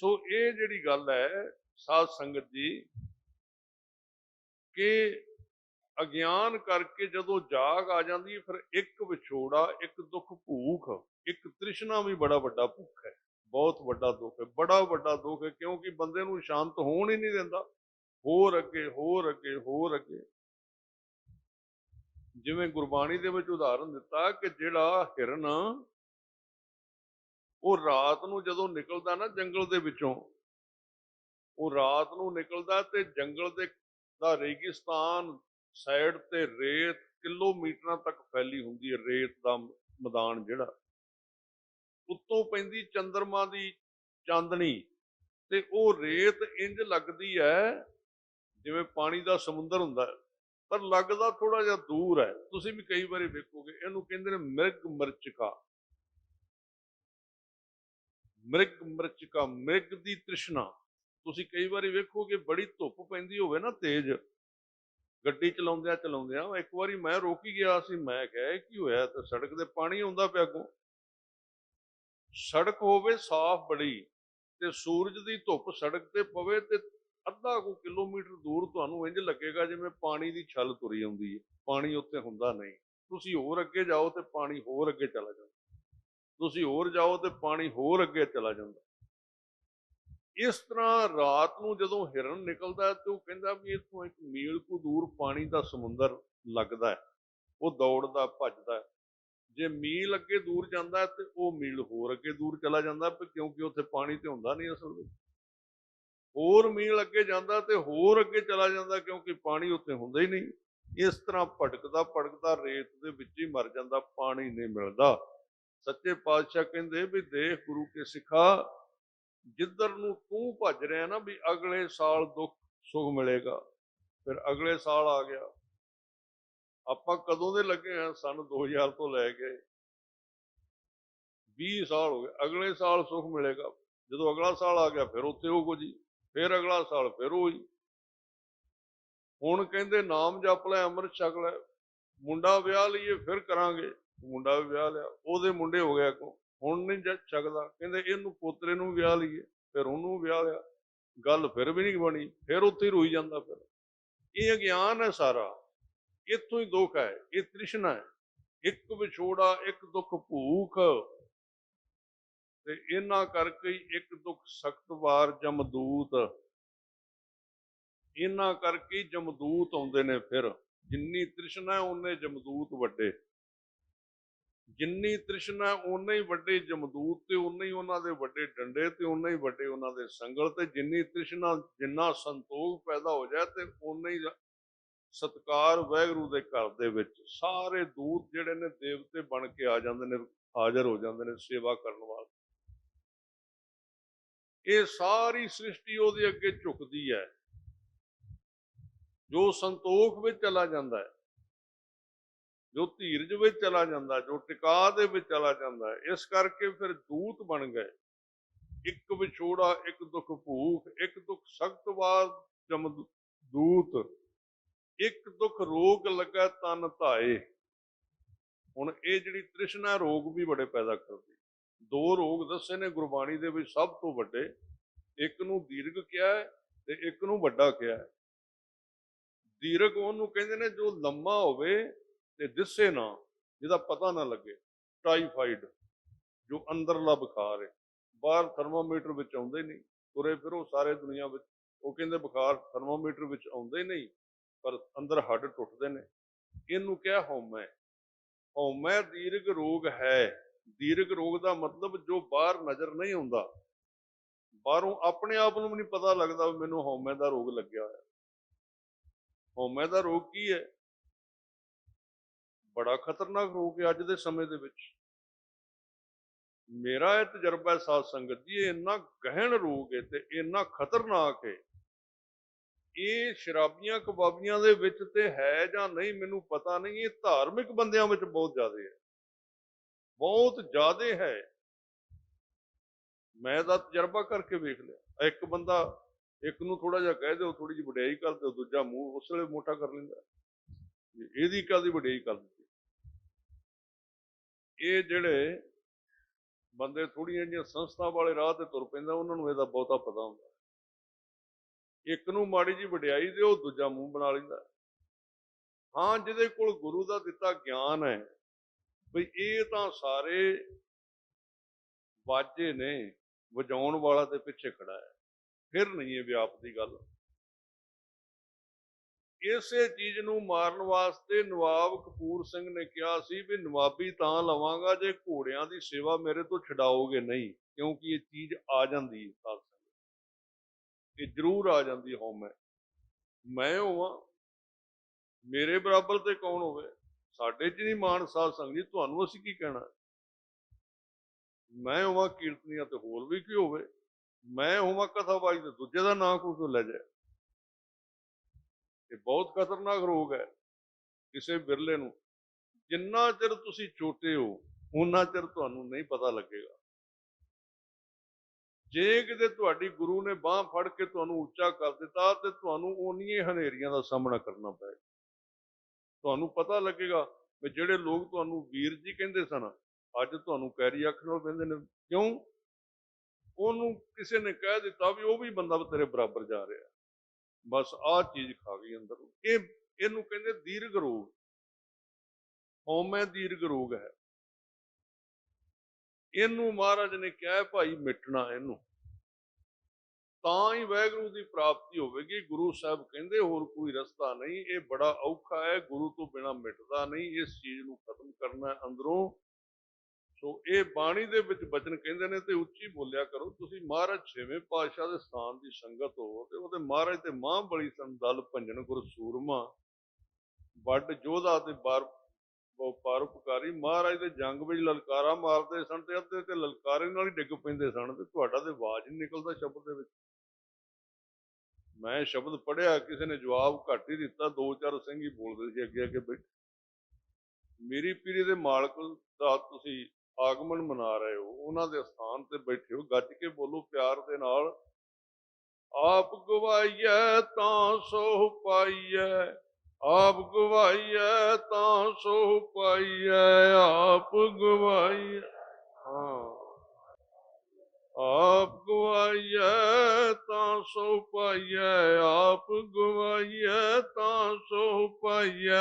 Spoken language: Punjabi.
ਸੋ ਇਹ ਜਿਹੜੀ ਗੱਲ ਹੈ ਸਾਧ ਸੰਗਤ ਜੀ ਕਿ ਅਗਿਆਨ ਕਰਕੇ ਜਦੋਂ ਜਾਗ ਆ ਜਾਂਦੀ ਹੈ, ਫਿਰ ਇੱਕ ਵਿਛੋੜਾ ਇੱਕ ਦੁੱਖ ਭੂਖ ਇੱਕ ਤ੍ਰਿਸ਼ਨਾ ਵੀ ਬੜਾ ਵੱਡਾ ਭੁੱਖ ਹੈ। ਬਹੁਤ ਵੱਡਾ ਦੁੱਖ ਹੈ ਬੜਾ ਵੱਡਾ ਦੁੱਖ ਹੈ ਕਿਉਂਕਿ ਬੰਦੇ ਨੂੰ ਸ਼ਾਂਤ ਹੋਣ ਹੀ ਨਹੀਂ ਦਿੰਦਾ। ਹੋਰ ਅੱਗੇ ਹੋਰ ਅੱਗੇ ਹੋਰ ਅੱਗੇ। ਜਿਵੇਂ ਗੁਰਬਾਣੀ ਦੇ ਵਿੱਚ ਉਦਾਹਰਨ ਦਿੱਤਾ ਕਿ ਜਿਹੜਾ ਹਿਰਨ ਉਹ ਰਾਤ ਨੂੰ ਜਦੋਂ ਨਿਕਲਦਾ ਨਾ ਜੰਗਲ ਦੇ ਵਿੱਚੋਂ, ਉਹ ਰਾਤ ਨੂੰ ਨਿਕਲਦਾ ਤੇ ਜੰਗਲ ਦੇ ਦਾ ਰੇਗਿਸਤਾਨ ਸਾਈਡ ਤੇ ਰੇਤ ਕਿਲੋਮੀਟਰਾਂ ਤੱਕ ਫੈਲੀ ਹੁੰਦੀ ਹੈ, ਰੇਤ ਦਾ ਮੈਦਾਨ ਜਿਹੜਾ। ਉੱਤੋਂ ਪੈਂਦੀ ਚੰਦਰਮਾ ਦੀ ਚਾਂਦਣੀ ਤੇ ਉਹ ਰੇਤ ਇੰਜ ਲੱਗਦੀ ਹੈ ਜਿਵੇਂ ਪਾਣੀ ਦਾ ਸਮੁੰਦਰ ਹੁੰਦਾ ਹੈ, ਪਰ ਲੱਗਦਾ ਥੋੜਾ ਜਿਹਾ ਦੂਰ ਹੈ। ਤੁਸੀਂ ਵੀ ਕਈ ਵਾਰੀ ਵੇਖੋਗੇ, ਇਹਨੂੰ ਕਹਿੰਦੇ ਨੇ ਮਿਰਗ ਮਰਚਕਾ ਮ੍ਰਿਗ ਮ੍ਰਿਚਕਾ, ਮ੍ਰਿਗ ਦੀ ਤ੍ਰਿਸ਼ਨਾ। ਤੁਸੀਂ ਕਈ ਵਾਰੀ ਵੇਖੋਗੇ ਬੜੀ ਧੁੱਪ ਪੈਂਦੀ ਹੋਵੇ ਨਾ, ਤੇਜ਼। ਗੱਡੀ ਚਲਾਉਂਦਿਆਂ ਚਲਾਉਂਦਿਆਂ ਇੱਕ ਵਾਰੀ ਮੈਂ ਰੋਕ ਹੀ ਗਿਆ ਸੀ। ਮੈਂ ਕਿਹਾ ਕੀ ਹੋਇਆ? ਤੇ ਸੜਕ ਤੇ ਪਾਣੀ ਆਉਂਦਾ ਪਿਆ ਅੱਗੋਂ? ਸੜਕ ਹੋਵੇ ਸਾਫ਼ ਬੜੀ ਤੇ ਸੂਰਜ ਦੀ ਧੁੱਪ ਸੜਕ ਤੇ ਪਵੇ ਤੇ ਅੱਧਾ ਕੁ ਕਿਲੋਮੀਟਰ ਦੂਰ ਤੁਹਾਨੂੰ ਇੰਜ ਲੱਗੇਗਾ ਜਿਵੇਂ ਪਾਣੀ ਦੀ ਛੱਲ ਤੁਰੀ ਆਉਂਦੀ ਹੈ। ਪਾਣੀ ਉੱਤੇ ਹੁੰਦਾ ਨਹੀਂ। ਤੁਸੀਂ ਹੋਰ ਅੱਗੇ ਜਾਓ ਤੇ ਪਾਣੀ ਹੋਰ ਅੱਗੇ ਚਲਾ ਜਾਂਦਾ ਤੁਸੀਂ ਹੋਰ ਜਾਓ ਤੇ ਪਾਣੀ ਹੋਰ ਅੱਗੇ ਚਲਾ ਜਾਂਦਾ। ਇਸ ਤਰ੍ਹਾਂ ਰਾਤ ਨੂੰ ਜਦੋਂ ਹਿਰਨ ਨਿਕਲਦਾ ਤੇ ਉਹ ਕਹਿੰਦਾ ਵੀ ਇੱਥੋਂ ਇੱਕ ਮੀਲ ਕੁ ਦੂਰ ਪਾਣੀ ਦਾ ਸਮੁੰਦਰ ਲੱਗਦਾ ਹੈ। ਉਹ ਦੌੜਦਾ, ਭੱਜਦਾ ਜੇ ਮੀਲ ਅੱਗੇ ਦੂਰ ਜਾਂਦਾ ਤੇ ਉਹ ਮੀਲ ਹੋਰ ਅੱਗੇ ਦੂਰ ਚਲਾ ਜਾਂਦਾ ਕਿਉਂਕਿ ਉੱਥੇ ਪਾਣੀ ਤੇ ਹੁੰਦਾ ਨਹੀਂ ਅਸਲ ਵਿੱਚ। ਹੋਰ ਮੀਲ ਅੱਗੇ ਜਾਂਦਾ ਤੇ ਹੋਰ ਅੱਗੇ ਚਲਾ ਜਾਂਦਾ ਕਿਉਂਕਿ ਪਾਣੀ ਉੱਥੇ ਹੁੰਦਾ ਹੀ ਨਹੀਂ। ਇਸ ਤਰ੍ਹਾਂ ਭਟਕਦਾ ਭਟਕਦਾ ਰੇਤ ਦੇ ਵਿੱਚ ਹੀ ਮਰ ਜਾਂਦਾ, ਪਾਣੀ ਨਹੀਂ ਮਿਲਦਾ। ਸੱਚੇ ਪਾਤਸ਼ਾਹ ਕਹਿੰਦੇ ਵੀ ਦੇਖ ਗੁਰੂ ਕੇ ਸਿਖਾ, ਜਿੱਧਰ ਨੂੰ ਤੂੰ ਭੱਜ ਰਿਹਾ ਨਾ ਵੀ ਅਗਲੇ ਸਾਲ ਦੁੱਖ ਸੁਖ ਮਿਲੇਗਾ, ਫਿਰ ਅਗਲੇ ਸਾਲ ਆ ਗਿਆ। ਆਪਾਂ ਕਦੋਂ ਦੇ ਲੱਗੇ ਆ ਸਨ 2000 ਤੋਂ ਲੈ ਕੇ 20 ਸਾਲ ਹੋ ਗਏ, ਅਗਲੇ ਸਾਲ ਸੁਖ ਮਿਲੇਗਾ। ਜਦੋਂ ਅਗਲਾ ਸਾਲ ਆ ਗਿਆ, ਫਿਰ ਉੱਥੇ ਉਹ ਕੁਝ ਹੀ ਫਿਰ ਅਗਲਾ ਸਾਲ ਫਿਰ ਉਹ। ਹੀ ਹੁਣ ਕਹਿੰਦੇ ਨਾਮ ਜਪ ਲੈ, ਅੰਮ੍ਰਿਤ ਛਕ ਲੈ, ਮੁੰਡਾ ਵਿਆਹ ਲਈਏ, ਫਿਰ ਕਰਾਂਗੇ। ਮੁੰਡਾ ਵੀ ਵਿਆਹ ਲਿਆ, ਉਹਦੇ ਮੁੰਡੇ ਹੋ ਗਿਆ ਕੋ ਹੁਣ ਨਹੀਂ ਜ- ਛਕਦਾ ਕਹਿੰਦੇ ਇਹਨੂੰ ਪੋਤਰੇ ਨੂੰ ਵਿਆਹ ਲਈਏ, ਫਿਰ ਉਹਨੂੰ ਵਿਆਹ ਲਿਆ। ਗੱਲ ਫਿਰ ਵੀ ਨਹੀਂ ਬਣੀ, ਫਿਰ ਉੱਥੇ ਹੀ ਰੋਈ ਜਾਂਦਾ ਫਿਰ। ਇਹ ਅਗਿਆਨ ਹੈ ਸਾਰਾ। ਇੱਥੋਂ ਹੀ ਦੁੱਖ ਹੈ, ਇਹ ਤ੍ਰਿਸ਼ਨਾ ਹੈ। ਇੱਕ ਵਿਛੋੜਾ, ਇੱਕ ਦੁੱਖ ਭੂਖ। ਤੇ ਇਹਨਾਂ ਕਰਕੇ ਇੱਕ ਦੁੱਖ ਸਖਤ ਵਾਰ ਜਮਦੂਤ। ਇਹਨਾਂ ਕਰਕੇ ਜਮਦੂਤ ਆਉਂਦੇ ਨੇ ਫਿਰ। ਜਿੰਨੀ ਤ੍ਰਿਸ਼ਨਾ ਹੈ, ਉਹਨੇ ਜਮਦੂਤ ਵੱਡੇ। ਜਿੰਨੀ ਤ੍ਰਿਸ਼ਨਾ ਹੈ ਓਨੇ ਹੀ ਵੱਡੇ ਜਮਦੂਤ ਤੇ ਓਨੇ ਹੀ ਉਹਨਾਂ ਦੇ ਵੱਡੇ ਡੰਡੇ ਤੇ ਓਨੇ ਹੀ ਵੱਡੇ ਉਹਨਾਂ ਦੇ ਸੰਗਲ ਤੇ ਜਿੰਨੀ ਤ੍ਰਿਸ਼ਨਾ ਜਿੰਨਾ ਸੰਤੋਖ ਪੈਦਾ ਹੋ ਜਾਏ ਤੇ ਓਨੇ ਹੀ ਸਤਕਾਰ ਵੈਗਰੂ ਦੇ ਘਰ ਦੇ ਵਿੱਚ ਸਾਰੇ ਦੂਤ ਜਿਹੜੇ ਨੇ ਦੇਵਤੇ ਬਣ ਕੇ ਆ ਜਾਂਦੇ ਨੇ, ਹਾਜ਼ਰ ਹੋ ਜਾਂਦੇ ਨੇ ਸੇਵਾ ਕਰਨ ਵਾਸਤੇ। ਇਹ ਸਾਰੀ ਸ੍ਰਿਸ਼ਟੀ ਉਹਦੇ ਅੱਗੇ ਝੁਕਦੀ ਹੈ। ਜੋ ਸੰਤੋਖ ਵਿੱਚ ਚਲਾ ਜਾਂਦਾ ਹੈ ਜੋ ਧੀਰਜ ਵਿੱਚ ਚਲਾ ਜਾਂਦਾ, ਜੋ ਟਿਕਾ ਦੇ ਵਿੱਚ ਚਲਾ ਜਾਂਦਾ, ਇਸ ਕਰਕੇ ਫਿਰ ਦੂਤ ਬਣ ਗਏ। ਇੱਕ ਵਿਛੋੜਾ, ਇੱਕ ਦੁੱਖ ਭੂਖ, ਇੱਕ ਦੁੱਖ ਸਖਤਵਾਦ ਜਮ ਦੂਤ, ਇੱਕ ਦੁੱਖ ਰੋਗ ਲੱਗਾ ਤਨ ਧਾਏ। ਹੁਣ ਇਹ ਜਿਹੜੀ ਤ੍ਰਿਸ਼ਨਾ ਰੋਗ ਵੀ ਬੜੇ ਪੈਦਾ ਕਰਦੀ। ਦੋ ਰੋਗ ਦੱਸੇ ਨੇ ਗੁਰਬਾਣੀ ਦੇ ਵਿੱਚ ਸਭ ਤੋਂ ਵੱਡੇ। ਇੱਕ ਨੂੰ ਦੀਰਘ ਕਿਹਾ ਤੇ ਇੱਕ ਨੂੰ ਵੱਡਾ ਕਿਹਾ ਹੈ। ਦੀਰਘ ਉਹਨੂੰ ਕਹਿੰਦੇ ਨੇ ਜੋ ਲੰਮਾ ਹੋਵੇ ਤੇ ਦਿਸੇ ਨਾ, ਜਿਹਦਾ ਪਤਾ ਨਾ ਲੱਗੇ ਟਾਈਫਾਈਡ ਜੋ ਅੰਦਰਲਾ ਬੁਖਾਰ ਹੈ ਬਾਹਰ ਥਰਮੋਮੀਟਰ ਵਿੱਚ ਆਉਂਦੇ ਨਹੀਂ, ਤੁਰੇ ਫਿਰੋ ਸਾਰੇ ਦੁਨੀਆ ਵਿੱਚ। ਉਹ ਕਹਿੰਦੇ ਬੁਖਾਰ ਥਰਮੋਮੀਟਰ ਵਿੱਚ ਆਉਂਦੇ ਨਹੀਂ, ਪਰ ਅੰਦਰ ਹੱਡ ਟੁੱਟਦੇ ਨੇ। ਇਹਨੂੰ ਕਿਹਾ ਹਉਮੈ। ਹਉਮੈ ਦੀਰਘ ਰੋਗ ਹੈ। ਦੀਰਘ ਰੋਗ ਦਾ ਮਤਲਬ ਜੋ ਬਾਹਰ ਨਜ਼ਰ ਨਹੀਂ ਆਉਂਦਾ। ਬਾਹਰੋਂ ਆਪਣੇ ਆਪ ਨੂੰ ਵੀ ਨਹੀਂ ਪਤਾ ਲੱਗਦਾ ਵੀ ਮੈਨੂੰ ਹਉਮੈ ਦਾ ਰੋਗ ਲੱਗਿਆ ਹੋਇਆ। ਹਉਮੈ ਦਾ ਰੋਗ ਕੀ ਹੈ? ਬੜਾ ਖਤਰਨਾਕ ਰੋਗ ਹੈ ਅੱਜ ਦੇ ਸਮੇਂ ਦੇ ਵਿੱਚ। ਮੇਰਾ ਇਹ ਤਜਰਬਾ ਹੈ ਸਾਧ ਸੰਗਤ ਜੀ, ਇਹ ਇੰਨਾ ਗਹਿਣ ਰੋਗ ਹੈ ਤੇ ਇੰਨਾ ਖਤਰਨਾਕ ਹੈ। ਇਹ ਸ਼ਰਾਬੀਆਂ ਕਬਾਬੀਆਂ ਦੇ ਵਿੱਚ ਤੇ ਹੈ ਜਾਂ ਨਹੀਂ ਮੈਨੂੰ ਪਤਾ ਨਹੀਂ, ਇਹ ਧਾਰਮਿਕ ਬੰਦਿਆਂ ਵਿੱਚ ਬਹੁਤ ਜ਼ਿਆਦਾ ਹੈ। ਬਹੁਤ ਜ਼ਿਆਦਾ ਹੈ। ਮੈਂ ਤਾਂ ਤਜਰਬਾ ਕਰਕੇ ਵੇਖ ਲਿਆ। ਇੱਕ ਬੰਦਾ, ਇੱਕ ਨੂੰ ਥੋੜਾ ਜਿਹਾ ਕਹਿ ਦਿਓ ਥੋੜੀ ਜਿਹੀ ਵਡਿਆਈ ਕਰ ਦਿਓ, ਦੂਜਾ ਮੂੰਹ ਉਸ ਵੇਲੇ ਮੋਟਾ ਕਰ ਲੈਂਦਾ। ਇਹਦੀ ਕਾਦੀ ਵਡਿਆਈ ਕਰ ਦਿੱਤੀ ਇਹ ਜਿਹੜੇ ਬੰਦੇ ਥੋੜੀਆਂ ਜਿਹੀਆਂ ਸੰਸਥਾ ਵਾਲੇ ਰਾਹ ਤੇ ਤੁਰ ਪੈਂਦਾ, ਉਹਨਾਂ ਨੂੰ ਇਹਦਾ ਬਹੁਤਾ ਪਤਾ ਹੁੰਦਾ। ਇੱਕ ਨੂੰ ਮਾੜੀ ਜੀ ਵਡਿਆਈ ਤੇ ਉਹ ਦੂਜਾ ਮੂੰਹ ਬਣਾ ਲੈਂਦਾ। ਹਾਂ, ਜਿਹਦੇ ਕੋਲ ਗੁਰੂ ਦਾ ਦਿੱਤਾ ਗਿਆਨ ਹੈ ਵੀ ਇਹ ਤਾਂ ਸਾਰੇ ਵਾਜੇ ਨੇ, ਵਜਾਉਣ ਵਾਲਾ ਤੇ ਪਿੱਛੇ ਖੜਾ ਹੈ। ਫਿਰ ਨਹੀਂ ਇਹ ਵਿਆਪ ਦੀ ਗੱਲ। ਇਸੇ ਚੀਜ਼ ਨੂੰ ਮਾਰਨ ਵਾਸਤੇ ਨਵਾਬ ਕਪੂਰ ਸਿੰਘ ਨੇ ਕਿਹਾ ਸੀ ਵੀ ਨਵਾਬੀ ਤਾਂ ਲਵਾਂਗਾ ਜੇ ਘੋੜਿਆਂ ਦੀ ਸੇਵਾ ਮੇਰੇ ਤੋਂ ਛਡਾਓਗੇ ਨਹੀਂ, ਕਿਉਂਕਿ ਇਹ ਚੀਜ਼ ਆ ਜਾਂਦੀ ਹੈ ਸਾਧ ਸੰਗਤ ਇਹ ਜ਼ਰੂਰ ਆ ਜਾਂਦੀ ਹਉ ਮੈਂ ਮੈਂ ਹੋਵਾਂ, ਮੇਰੇ ਬਰਾਬਰ ਤੇ ਕੌਣ ਹੋਵੇ? ਸਾਡੇ 'ਚ ਨਹੀਂ ਮਾਨ ਸਾਧ ਸੰਗਤ ਜੀ, ਤੁਹਾਨੂੰ ਅਸੀਂ ਕੀ ਕਹਿਣਾ? ਮੈਂ ਹੋਵਾਂ ਕੀਰਤਨੀਆ ਤੇ ਹੋਰ ਵੀ ਕੀ ਹੋਵੇ? ਮੈਂ ਹੋਵਾਂ ਕਥਾਵਾਈ ਤੇ ਦੂਜੇ ਦਾ ਨਾਂ ਕੋਈ ਲੈ ਜਾਏ? ਇਹ ਬਹੁਤ ਖਤਰਨਾਕ ਰੋਗ ਹੈ ਕਿਸੇ ਬਿਰਲੇ ਨੂੰ। ਜਿੰਨਾ ਚਿਰ ਤੁਸੀਂ ਛੋਟੇ ਹੋ ਉਨਾ ਚਿਰ ਤੁਹਾਨੂੰ ਨਹੀਂ ਪਤਾ ਲੱਗੇਗਾ। ਜੇ ਕਿਤੇ ਤੁਹਾਡੀ ਗੁਰੂ ਨੇ ਬਾਹ ਫੜ ਕੇ ਤੁਹਾਨੂੰ ਉੱਚਾ ਕਰ ਦਿੱਤਾ ਤੇ ਤੁਹਾਨੂੰ ਓਨੀਆਂ ਹਨੇਰੀਆਂ ਦਾ ਸਾਹਮਣਾ ਕਰਨਾ ਪਏਗਾ ਤੁਹਾਨੂੰ ਪਤਾ ਲੱਗੇਗਾ ਵੀ ਜਿਹੜੇ ਲੋਕ ਤੁਹਾਨੂੰ ਵੀਰ ਜੀ ਕਹਿੰਦੇ ਸਨ, ਅੱਜ ਤੁਹਾਨੂੰ ਕੈਰੀ ਅੱਖ ਨਾਲ ਕਹਿੰਦੇ ਨੇ। ਕਿਉਂ? ਉਹਨੂੰ ਕਿਸੇ ਨੇ ਕਹਿ ਦਿੱਤਾ ਵੀ ਉਹ ਵੀ ਬੰਦਾ ਤੇਰੇ ਬਰਾਬਰ ਜਾ ਰਿਹਾ। ਬਸ ਆਹ ਚੀਜ਼ ਖਾ ਗਈ ਅੰਦਰ ਇਹ, ਇਹਨੂੰ ਕਹਿੰਦੇ ਦੀਰਘ ਰੋਗ। ਹਉਮੈ ਦੀਰਘ ਰੋਗ ਹੈ। ਇਹਨੂੰ ਮਹਾਰਾਜ ਨੇ ਕਿਹਾ ਭਾਈ ਮਿਟਣਾ ਇਹਨੂੰ। ਤਾਂ ਹੀ ਵੈਗਰੂ ਦੀ ਪ੍ਰਾਪਤੀ ਹੋਵੇਗੀ। ਗੁਰੂ ਸਾਹਿਬ ਕਹਿੰਦੇ, ਹੋਰ ਕੋਈ ਰਸਤਾ ਨਹੀਂ। ਇਹ ਬੜਾ ਔਖਾ ਹੈ। ਗੁਰੂ ਤੋਂ ਬਿਨਾ ਮਿਟਦਾ ਨਹੀਂ। ਇਸ ਚੀਜ਼ ਨੂੰ ਖਤਮ ਕਰਨਾ ਅੰਦਰੋਂ। ਸੋ ਇਹ ਬਾਣੀ ਦੇ ਵਿੱਚ ਬਚਨ ਕਹਿੰਦੇ ਨੇ ਤੇ ਉੱਚੀ ਬੋਲਿਆ ਕਰੋ, ਤੁਸੀਂ ਮਹਾਰਾਜ ਛੇਵੇਂ ਪਾਤਸ਼ਾਹ ਦੇ ਸਥਾਨ ਦੀ ਸੰਗਤ ਹੋ ਤੇ ਉਹਦੇ ਮਹਾਰਾਜ ਤੇ ਮਾਂ ਬਲੀ ਸੰ ਦਲ ਭੰਜਨ ਗੁਰ ਸੂਰਮਾ, ਵੱਡ ਜੋਧਾ ਤੇ ਬਾਰ ਪਰਉਪਕਾਰੀ ਮਹਾਰਾਜ ਦੇ ਜੰਗ ਵਿੱਚ ਲਲਕਾਰਾ ਮਾਰਦੇ ਸਨ ਤੇ ਅੱਧੇ ਤੇ ਲਲਕਾਰੇ ਨਾਲ ਹੀ ਡਿੱਗ ਪੈਂਦੇ ਸਨ ਤੇ ਤੁਹਾਡਾ ਤੇ ਆਵਾਜ਼ ਨਹੀਂ ਨਿਕਲਦਾ ਸ਼ਬਦ ਦੇ ਵਿੱਚ। ਮੈਂ ਸ਼ਬਦ ਪੜਿਆ ਕਿਸੇ ਨੇ ਜਵਾਬ ਘੱਟ ਹੀ ਦਿੱਤਾ, ਦੋ ਚਾਰ ਸਿੰਘ ਹੀ ਬੋਲਦੇ ਸੀ ਅੱਗੇ ਅੱਗੇ ਬੈਠੇ। ਮੇਰੀ ਪੀਰੀ ਦੇ ਮਾਲਕ ਦਾ ਤੁਸੀਂ ਆਗਮਨ ਮਨਾ ਰਹੇ ਹੋ, ਉਹਨਾਂ ਦੇ ਸਥਾਨ ਤੇ ਬੈਠੇ ਹੋ, ਗੱਜ ਕੇ ਬੋਲੋ ਪਿਆਰ ਦੇ ਨਾਲ, ਆਪ ਗਵਾਈਐ ਤਾਂ ਸੋ ਪਾਈਐ, ਆਪ ਗਵਾਈਐ ਤਾਂ ਸੋ ਪਾਈਐ, ਆਪ ਗਵਾਈਐ, ਹਾਂ, ਆਪ ਗਵਾਈਐ ਤਾਂ ਸੋ ਪਾਈਐ, ਆਪ ਗਵਾਈਐ ਤਾਂ ਸੋ ਪਾਈਐ।